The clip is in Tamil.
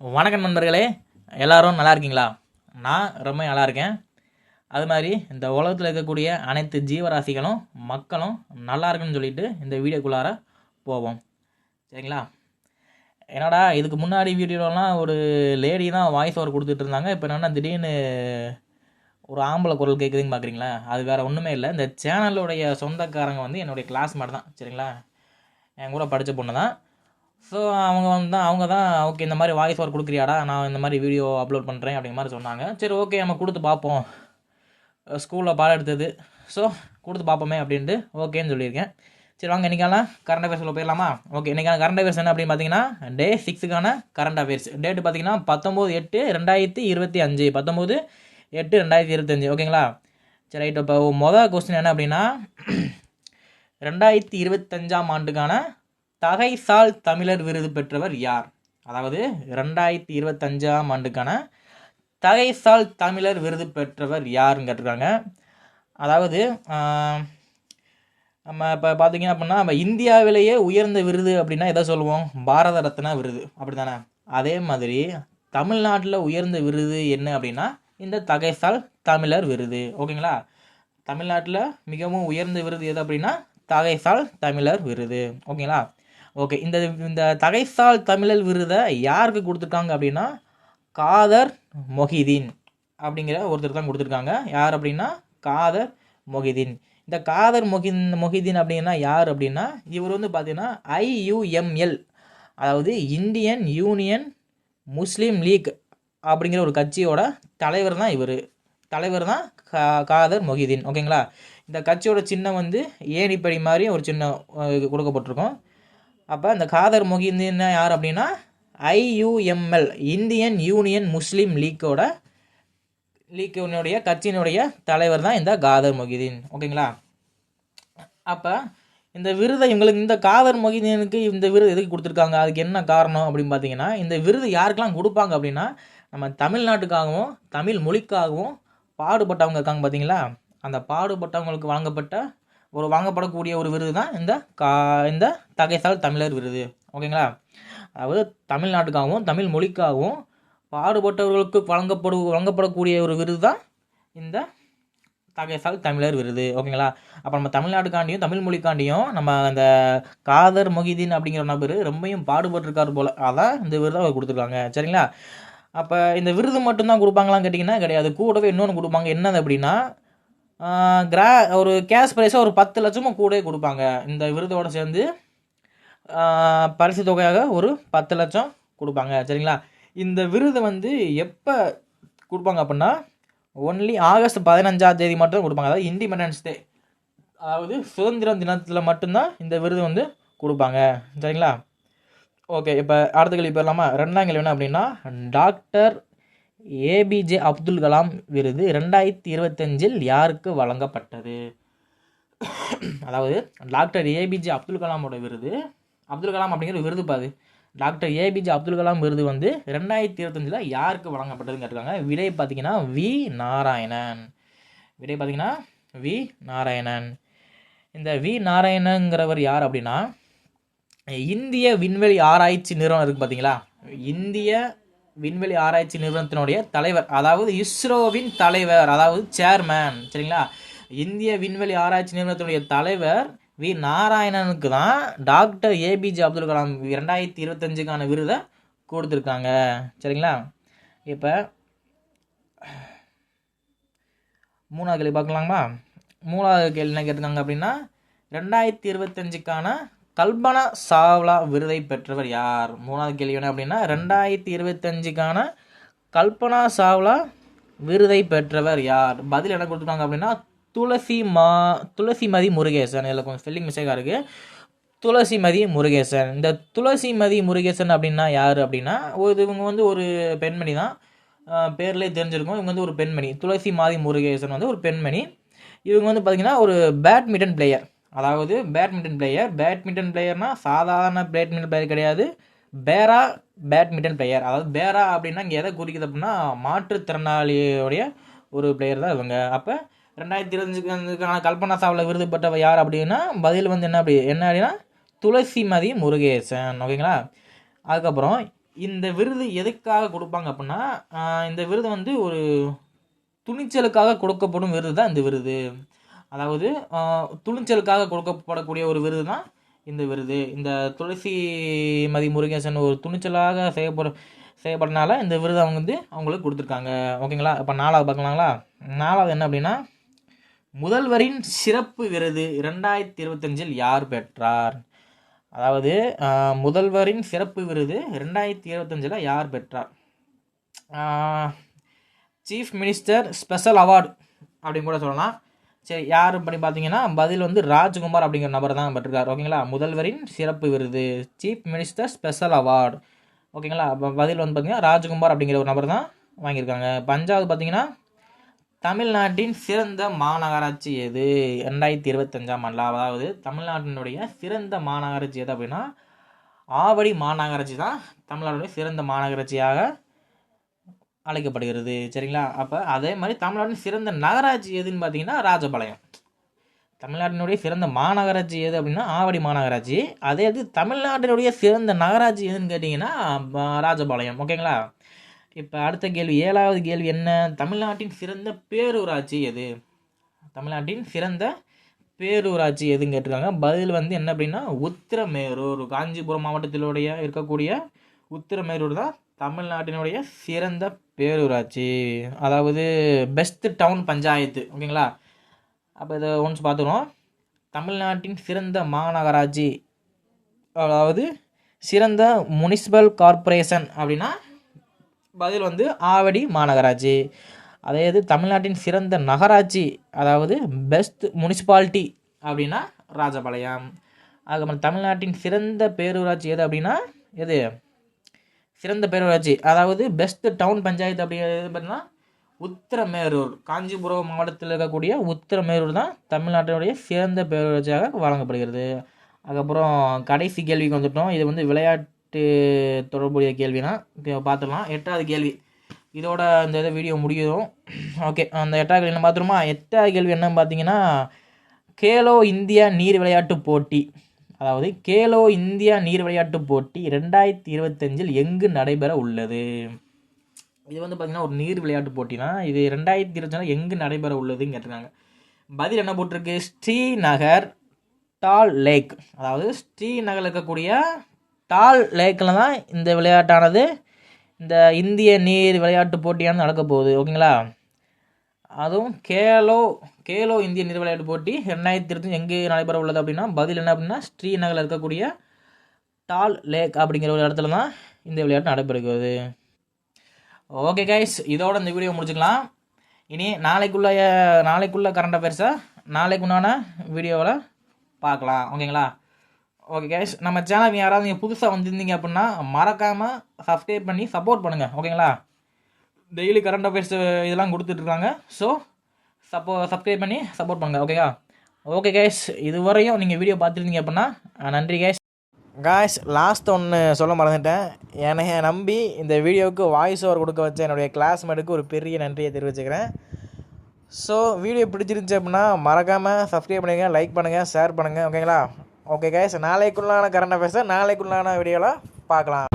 வணக்கம் நண்பர்களே எல்லாரும் நல்லா இருக்கீங்களா? நான் ரொம்ப நல்லா இருக்கேன். அது மாதிரி இந்த உலகத்தில் இருக்கக்கூடிய அனைத்து ஜீவராசிகளும் மக்களும் நல்லா இருக்குன்னு சொல்லிட்டு இந்த வீடியோக்குள்ளார போவோம். சரிங்களா? என்னடா இதுக்கு முன்னாடி வீடியோலாம் ஒரு லேடி தான் வாய்ஸ் ஓவர் கொடுத்துட்டு இருந்தாங்க. இப்போ என்னென்னா திடீர்னு ஒரு ஆம்பளை குரல் கேட்குதுன்னு பார்க்குறீங்களா அது வேறு ஒன்றுமே இல்லை. இந்த சேனலுடைய சொந்தக்காரங்க வந்து என்னுடைய கிளாஸ்மேட் தான். சரிங்களா? என் கூட படித்த பொண்ணு தான். ஸோ அவங்க வந்து அவங்க தான் ஓகே இந்த மாதிரி வாய்ஸ் ஓவர் கொடுக்குறியாடா நான் இந்த மாதிரி வீடியோ அப்லோட் பண்ணுறேன் அப்படிங்கிற மாதிரி சொன்னாங்க. சரி ஓகே நம்ம கொடுத்து பார்ப்போம் ஸ்கூலில் பாடம் எடுத்தது. ஸோ கொடுத்து பார்ப்போமே அப்படின்ட்டு ஓகேன்னு சொல்லியிருக்கேன். சரி வாங்க இன்றைக்கான கரண்ட் அஃபேர்ஸ் சொல்ல போயிடலாமா? ஓகே இன்றைக்கான கரண்ட் அஃபேர்ஸ் என்ன அப்படின்னு பார்த்தீங்கன்னா டே சிக்ஸுக்கான கரண்ட் அஃபேர்ஸ் டேட்டு பார்த்தீங்கன்னா பத்தொம்போது எட்டு ரெண்டாயிரத்தி இருபத்தி அஞ்சு. பத்தொம்போது எட்டு ரெண்டாயிரத்தி இருபத்தஞ்சு ஓகேங்களா சரி ரைட் இப்போ மொதல் கொஸ்டின் என்ன அப்படின்னா ரெண்டாயிரத்தி இருபத்தஞ்சாம் ஆண்டுக்கான தகைசால் தமிழர் விருது பெற்றவர் யார்? அதாவது ரெண்டாயிரத்தி இருபத்தஞ்சாம் ஆண்டுக்கான தகைசால் தமிழர் விருது பெற்றவர் யாருன்னு கேட்டிருக்காங்க. அதாவது நம்ம இப்போ பார்த்தீங்க அப்படின்னா நம்ம இந்தியாவிலேயே உயர்ந்த விருது அப்படின்னா எதை சொல்லுவோம்? பாரத ரத்னா விருது. அப்படி தானே அதே மாதிரி தமிழ்நாட்டில் உயர்ந்த விருது என்ன அப்படின்னா இந்த தகைசால் தமிழர் விருது. ஓகேங்களா? தமிழ்நாட்டில் மிகவும் உயர்ந்த விருது எது அப்படின்னா தகைசால் தமிழர் விருது. ஓகேங்களா? ஓகே இந்த இந்த தகைசால் தமிழர் விருதை யாருக்கு கொடுத்துருக்காங்க அப்படின்னா காதர் மொஹிதீன் அப்படிங்கிற ஒருத்தர் தான் கொடுத்துருக்காங்க. யார் அப்படின்னா காதர் மொஹிதீன். இந்த காதர் மொஹின் மொஹிதீன் அப்படின்னா யார் அப்படின்னா இவர் வந்து பார்த்தீங்கன்னா ஐயுஎம்எல் அதாவது இந்தியன் யூனியன் முஸ்லீம் லீக் அப்படிங்கிற ஒரு கட்சியோட தலைவர் தான் இவர். தலைவர் தான் கா காதர் மொஹிதீன். ஓகேங்களா? இந்த கட்சியோட சின்னம் வந்து ஏணிப்படி மாதிரி ஒரு சின்னம் கொடுக்கப்பட்டிருக்கும். அப்போ இந்த காதர் மொஹிதீன் யார் அப்படின்னா? ஐயுஎம்எல் இந்தியன் யூனியன் முஸ்லீம் லீக்கோட லீக்கினுடைய கட்சியினுடைய தலைவர் தான் இந்த காதர் மொஹிதீன். ஓகேங்களா? அப்போ இந்த விருதை இவங்களுக்கு இந்த காதர் மொஹிதீனுக்கு இந்த விருது எதுக்கு கொடுத்துருக்காங்க? அதுக்கு என்ன காரணம் அப்படின்னு பார்த்தீங்கன்னா இந்த விருது யாருக்கெல்லாம் கொடுப்பாங்க அப்படின்னா நம்ம தமிழ்நாட்டுக்காகவும் தமிழ் மொழிக்காகவும் பாடுபட்டவங்க இருக்காங்க பார்த்தீங்களா? அந்த பாடுபட்டவங்களுக்கு வழங்கப்பட்ட ஒரு வாங்கப்படக்கூடிய ஒரு விருது தான் இந்த கா இந்த தகைசால் தமிழர் விருது. ஓகேங்களா? அதாவது தமிழ்நாட்டுக்காகவும் தமிழ் மொழிக்காகவும் பாடுபட்டவர்களுக்கு வழங்கப்படு வழங்கப்படக்கூடிய ஒரு விருது தான் இந்த தகைசால் தமிழர் விருது. ஓகேங்களா? அப்போ நம்ம தமிழ்நாட்டுக்காண்டியும் தமிழ் மொழிக்காண்டியும் நம்ம அந்த காதர் மொஹிதீன் அப்படிங்கிற நபர் ரொம்பையும் பாடுபட்டிருக்காரு போல். அதான் இந்த விருதை அவர் கொடுத்துருக்காங்க. சரிங்களா? அப்போ இந்த விருது மட்டும்தான் கொடுப்பாங்களான்னு கேட்டிங்கன்னா கிடையாது. கூடவே இன்னொன்று கொடுப்பாங்க. என்னது அப்படின்னா கிரா ஒரு கேஷ் ப்ரைஸாக ஒரு பத்து லட்சமும் கூடவே கொடுப்பாங்க. இந்த விருதோடு சேர்ந்து பரிசு தொகையாக ஒரு பத்து லட்சம் கொடுப்பாங்க. சரிங்களா? இந்த விருது வந்து எப்போ கொடுப்பாங்க அப்படின்னா ஒன்லி ஆகஸ்ட் பதினஞ்சாம் தேதி மட்டும் கொடுப்பாங்க. அதாவது இண்டிபெண்டன்ஸ் டே அதாவது சுதந்திரம் தினத்தில் மட்டும்தான் இந்த விருது வந்து கொடுப்பாங்க. சரிங்களா? ஓகே இப்போ அடுத்த கேள்வி போயிடலாமா? ரெண்டாம் கேள்வி என்ன அப்படின்னா டாக்டர் ஏபிஜே அப்துல் கலாம் விருது ரெண்டாயிரத்தி இருபத்தஞ்சில் யாருக்கு வழங்கப்பட்டது? அதாவது டாக்டர் ஏபிஜே அப்துல் கலாமோட விருது. அப்துல் கலாம் அப்படிங்கிற விருது பாது டாக்டர் ஏபிஜே அப்துல் கலாம் விருது வந்து ரெண்டாயிரத்தி இருபத்தஞ்சில் யாருக்கு வழங்கப்பட்டதுன்னு கேட்டிருக்காங்க? விடை பார்த்தீங்கன்னா வி. நாராயணன். விடை பார்த்தீங்கன்னா வி. நாராயணன். இந்த வி. நாராயணங்கிறவர் யார் அப்படின்னா இந்திய விண்வெளி ஆராய்ச்சி நிறுவனம் இருக்குது பார்த்தீங்களா இந்திய விண்வெளி ஆராய்ச்சி நிறுவனத்தினுடைய தலைவர் அதாவது இஸ்ரோவின் தலைவர் அதாவது சேர்மேன் சரிங்களா? இந்திய விண்வெளி ஆராய்ச்சி நிறுவனத்தினுடைய தலைவர் வி. நாராயணனுக்கு தான் டாக்டர் ஏபிஜே அப்துல் கலாம் ரெண்டாயிரத்தி இருபத்தஞ்சுக்கான விருதை கொடுத்துருக்காங்க. சரிங்களா? இப்போ மூணாவது கேள்வி பார்க்கலாமா? மூணாவது கேள்வி என்ன கேட்டிருக்காங்க அப்படின்னா ரெண்டாயிரத்தி இருபத்தஞ்சுக்கான கல்பனா சாவ்லா விருதை பெற்றவர் யார்? மூணாவது கேள்வி என்ன அப்படின்னா ரெண்டாயிரத்தி இருபத்தஞ்சுக்கான கல்பனா சாவ்லா விருதை பெற்றவர் யார்? பதில் என்ன கொடுத்துருக்காங்க அப்படின்னா துளசி மா துளசிமதி முருகேசன். இதில் கொஞ்சம் ஸ்பெல்லிங் மிஸ்டேக்காக இருக்குது துளசிமதி முருகேசன். இந்த துளசிமதி முருகேசன் அப்படின்னா யார் அப்படின்னா ஒரு இவங்க வந்து ஒரு பெண்மணி தான். பேர்லேயே தெரிஞ்சிருக்கும். இவங்க வந்து ஒரு பெண்மணி. துளசி மாதி முருகேசன் வந்து ஒரு பெண்மணி. இவங்க வந்து பார்த்திங்கன்னா ஒரு பேட்மிண்டன் பிளேயர் அதாவது பேட்மிண்டன் பிளேயர் பேட்மிண்டன் பிளேயர்னா சாதாரண பேட்மிண்டன் பிளேயர் கிடையாது. பேரா பேட்மிண்டன் பிளேயர் அதாவது பேரா அப்படின்னா இங்கே எதை குறிக்குது அப்படின்னா மாற்றுத்திறனாளியோடைய ஒரு பிளேயர் தான் இவங்க. அப்போ ரெண்டாயிரத்தி இருபத்தஞ்சுக்கான கல்பனா சாவில் விருது பெற்றவ யார் அப்படின்னா பதில் வந்து என்ன அப்படி என்ன அப்படின்னா துளசிமதி முருகேசன். ஓகேங்களா? அதுக்கப்புறம் இந்த விருது எதுக்காக கொடுப்பாங்க அப்படின்னா இந்த விருது வந்து ஒரு துணிச்சலுக்காக கொடுக்கப்படும் விருது தான் இந்த விருது. அதாவது துணிச்சலுக்காக கொடுக்கப்படக்கூடிய ஒரு விருது தான் இந்த விருது. இந்த துளசி மதி முருகேசன் ஒரு துணிச்சலாக செய்யப்பட செய்யப்படனால இந்த விருது அவங்க வந்து அவங்களுக்கு கொடுத்துருக்காங்க. ஓகேங்களா? இப்போ நாலாவது பார்க்கலாங்களா? நாலாவது என்ன அப்படின்னா முதல்வரின் சிறப்பு விருது இரண்டாயிரத்தி இருபத்தஞ்சில் யார் பெற்றார்? அதாவது முதல்வரின் சிறப்பு விருது ரெண்டாயிரத்தி இருபத்தஞ்சில் யார் பெற்றார்? சீஃப் மினிஸ்டர் ஸ்பெஷல் அவார்டு அப்படின்னு கூட சொல்லலாம். சரி யார் அப்படி பார்த்தீங்கன்னா பதில் வந்து ராஜ்குமார் அப்படிங்கிற நபர் தான் பெற்றிருக்கார். ஓகேங்களா? முதல்வரின் சிறப்பு விருது சீஃப் மினிஸ்டர் ஸ்பெஷல் அவார்டு ஓகேங்களா? பதில் வந்து பார்த்தீங்கன்னா ராஜ்குமார் அப்படிங்கிற ஒரு நபர் தான் வாங்கியிருக்காங்க. பஞ்சாவது பார்த்தீங்கன்னா தமிழ்நாட்டின் சிறந்த மாநகராட்சி எது? ரெண்டாயிரத்தி இருபத்தஞ்சாம் ஆண்டில். அதாவது தமிழ்நாட்டினுடைய சிறந்த மாநகராட்சி எது அப்படின்னா ஆவடி மாநகராட்சி தான் தமிழ்நாட்டுடைய சிறந்த மாநகராட்சியாக அழைக்கப்படுகிறது சரிங்களா? அப்போ அதே மாதிரி தமிழ்நாட்டின் சிறந்த நகராட்சி எதுன்னு பார்த்தீங்கன்னா ராஜபாளையம். தமிழ்நாட்டினுடைய சிறந்த மாநகராட்சி எது அப்படின்னா ஆவடி மாநகராட்சி. அதே இது தமிழ்நாட்டினுடைய சிறந்த நகராட்சி எதுன்னு கேட்டிங்கன்னா ராஜபாளையம். ஓகேங்களா? இப்போ அடுத்த கேள்வி ஏழாவது கேள்வி என்ன? தமிழ்நாட்டின் சிறந்த பேரூராட்சி எது? தமிழ்நாட்டின் சிறந்த பேரூராட்சி எதுன்னு கேட்டிருக்காங்க. பதில் வந்து என்ன அப்படின்னா உத்திரமேரூர். காஞ்சிபுரம் மாவட்டத்திலுடைய இருக்கக்கூடிய உத்திரமேரூர் தான் தமிழ்நாட்டினுடைய சிறந்த பேரூராட்சி. அதாவது பெஸ்ட் டவுன் பஞ்சாயத்து. ஓகேங்களா? அப்போ இதை ஒன்ஸ் பார்த்துருவோம் தமிழ்நாட்டின் சிறந்த மாநகராட்சி. அதாவது சிறந்த முனிசிபல் கார்ப்பரேஷன் அப்படின்னா பதில் வந்து ஆவடி மாநகராட்சி. அதே இது தமிழ்நாட்டின் சிறந்த நகராட்சி அதாவது பெஸ்ட் முனிசிபாலிட்டி அப்படின்னா ராஜபாளையம். அதுக்கப்புறம் தமிழ்நாட்டின் சிறந்த பேரூராட்சி எது அப்படின்னா எது? சிறந்த பேரூராட்சி. அதாவது பெஸ்ட் டவுன் பஞ்சாயத்து அப்படி எது பார்த்தீங்கன்னா உத்திரமேரூர். காஞ்சிபுரம் மாவட்டத்தில் இருக்கக்கூடிய உத்திரமேரூர் தான் தமிழ்நாட்டினுடைய சிறந்த பேரூராட்சியாக வழங்கப்படுகிறது. அதுக்கப்புறம் கடைசி கேள்விக்கு வந்துட்டோம். இது வந்து விளையாட்டு தொடர்புடைய கேள்வினா இப்போ பார்த்துடலாம். எட்டாவது கேள்வி. இதோட இந்த இதை வீடியோ முடியும் ஓகே அந்த எட்டாவது கேள்வி என்ன பார்த்துருமா? எட்டாவது கேள்வி என்னன்னு பார்த்தீங்கன்னா கேலோ இந்தியா நீர் விளையாட்டு போட்டி. அதாவது கேலோ இந்தியா நீர் விளையாட்டுப் போட்டி ரெண்டாயிரத்தி இருபத்தஞ்சில் எங்கு நடைபெற உள்ளது? இது வந்து பார்த்திங்கன்னா ஒரு நீர் விளையாட்டு போட்டினா இது ரெண்டாயிரத்தி இருபத்தஞ்சில் எங்கு நடைபெற உள்ளதுன்னு கேட்டிருக்காங்க. பதில் என்ன போட்டிருக்கு? ஸ்ரீநகர் டால் லேக். அதாவது ஸ்ரீநகரில் இருக்கக்கூடிய டால் லேக்கில் தான் இந்த விளையாட்டானது இந்த இந்திய நீர் விளையாட்டு போட்டியானது நடக்க போகுது. ஓகேங்களா? அதுவும் கேலோ கேலோ இந்திய நீர் விளையாட்டு போட்டி ரெண்டாயிரத்தி இருபத்தி எங்கே நடைபெற உள்ளது அப்படின்னா பதில் என்ன அப்படின்னா ஸ்ரீநகரில் இருக்கக்கூடிய டால் லேக் அப்படிங்கிற ஒரு இடத்துல தான் இந்த விளையாட்டு நடைபெறுகிறது. ஓகே கைஸ் இதோட இந்த வீடியோ முடிச்சுக்கலாம். இனி நாளைக்குள்ள நாளைக்குள்ள கரண்ட் அஃபேர்ஸை நாளைக்கு உண்டான வீடியோவில் பார்க்கலாம். ஓகேங்களா? ஓகே கைஸ் நம்ம சேனல் யாராவது நீங்கள் புதுசாக வந்திருந்தீங்க அப்படின்னா மறக்காமல் சப்ஸ்கிரைப் பண்ணி சப்போர்ட் பண்ணுங்கள் ஓகேங்களா? டெய்லி கரண்ட் அஃபேர்ஸ் இதெல்லாம் கொடுத்துட்ருக்காங்க. ஸோ சப்போ சப்ஸ்கிரைப் பண்ணி சப்போர்ட் பண்ணுங்கள் ஓகேவா ஓகே கைஸ் இதுவரையும் நீங்கள் வீடியோ பார்த்துருந்தீங்க அப்படின்னா நன்றி கேஸ் காய்ஸ் லாஸ்ட் ஒன்று சொல்ல மறந்துட்டேன். என்னைய நம்பி இந்த வீடியோவுக்கு வாய்ஸ் ஓவர் கொடுக்க வச்ச என்னுடைய கிளாஸ்மேட்டுக்கு ஒரு பெரிய நன்றியை தெரிவிச்சுக்கிறேன். ஸோ வீடியோ பிடிச்சிருந்துச்சு அப்படின்னா மறக்காமல் சப்ஸ்கிரைப் பண்ணுங்கள் லைக் பண்ணுங்கள் ஷேர் பண்ணுங்கள் ஓகேங்களா ஓகே கைஸ் நாளைக்குள்ளான கரண்ட் அஃபேர்ஸை நாளைக்குள்ளான வீடியோவில் பார்க்கலாம்.